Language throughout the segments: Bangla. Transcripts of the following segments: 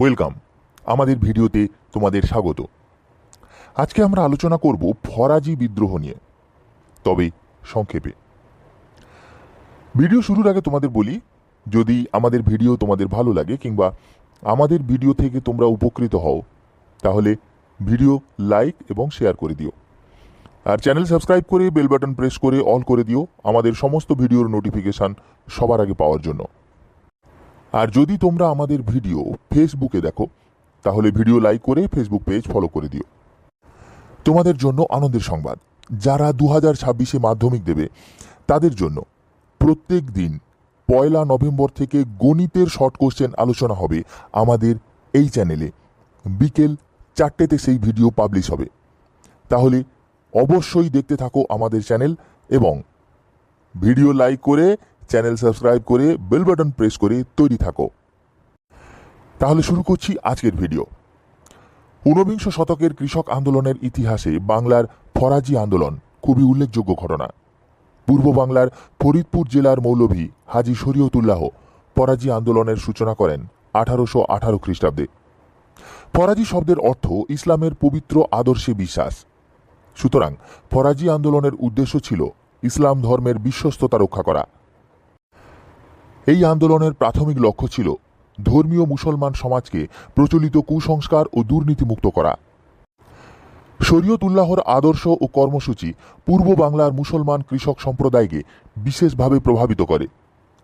ওয়েলকাম আমাদের ভিডিওতে তোমাদের স্বাগত। আজকে আমরা আলোচনা করব ফরাজি বিদ্রোহ নিয়ে। তবে সংক্ষেপে। ভিডিও শুরুর আগে তোমাদের বলি, যদি আমাদের ভিডিও তোমাদের ভালো লাগে কিংবা আমাদের ভিডিও থেকে তোমরা উপকৃত হও, তাহলে ভিডিও লাইক এবং শেয়ার করে দিও। আর চ্যানেল সাবস্ক্রাইব করে বেল বাটন প্রেস করে অল করে দিও আমাদের সমস্ত ভিডিওর নোটিফিকেশান সবার আগে পাওয়ার জন্য। আর যদি তোমরা আমাদের ভিডিও ফেসবুকে দেখো, তাহলে ভিডিও লাইক করে ফেসবুক পেজ ফলো করে দিও। তোমাদের জন্য আনন্দের সংবাদ। যারা দু হাজার ছাব্বিশে মাধ্যমিক দেবে, তাদের জন্য প্রত্যেক দিন পয়লা নভেম্বর থেকে গণিতের শর্ট কোশ্চেন আলোচনা হবে আমাদের এই চ্যানেলে। বিকেল চারটেতে সেই ভিডিও পাবলিশ হবে। তাহলে অবশ্যই দেখতে থাকো আমাদের চ্যানেল এবং ভিডিও লাইক করে চ্যানেল সাবস্ক্রাইব করে বেল বাটন প্রেস করে তৈরি থাকো। তাহলে শুরু করছি আজকের ভিডিও। ঊনবিংশ শতকের কৃষক আন্দোলনের ইতিহাসে বাংলার ফরাজি আন্দোলন খুবই উল্লেখযোগ্য ঘটনা। পূর্ব বাংলার ফরিদপুর জেলার মৌলভী হাজি শরীয়তুল্লাহ ফরাজি আন্দোলনের সূচনা করেন আঠারোশো আঠারো খ্রিস্টাব্দে। ফরাজি শব্দের অর্থ ইসলামের পবিত্র আদর্শে বিশ্বাস। সুতরাং ফরাজি আন্দোলনের উদ্দেশ্য ছিল ইসলাম ধর্মের বিশ্বস্ততা রক্ষা করা। এই আন্দোলনের প্রাথমিক লক্ষ্য ছিল ধর্মীয় মুসলমান সমাজকে প্রচলিত কুসংস্কার ও দুর্নীতিমুক্ত করা। শরীয়তুল্লাহর আদর্শ ও কর্মসূচি পূর্ব বাংলার মুসলমান কৃষক সম্প্রদায়কে বিশেষভাবে প্রভাবিত করে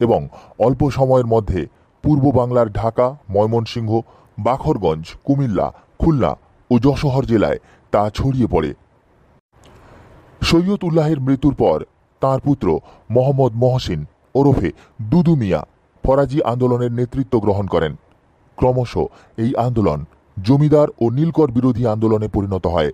এবং অল্প সময়ের মধ্যে পূর্ব বাংলার ঢাকা, ময়মনসিংহ, বাখরগঞ্জ, কুমিল্লা, খুলনা ও যশোহর জেলায় তা ছড়িয়ে পড়ে। সৈয়দ উল্লাহের মৃত্যুর পর তার পুত্র মোহাম্মদ মহসিন ওরফে দুদু মিয়া ফরাজি আন্দোলনের নেতৃত্ব গ্রহণ করেন। ক্রমশ এই আন্দোলন জমিদার ও নীলকর বিরোধী আন্দোলনে পরিণত হয়।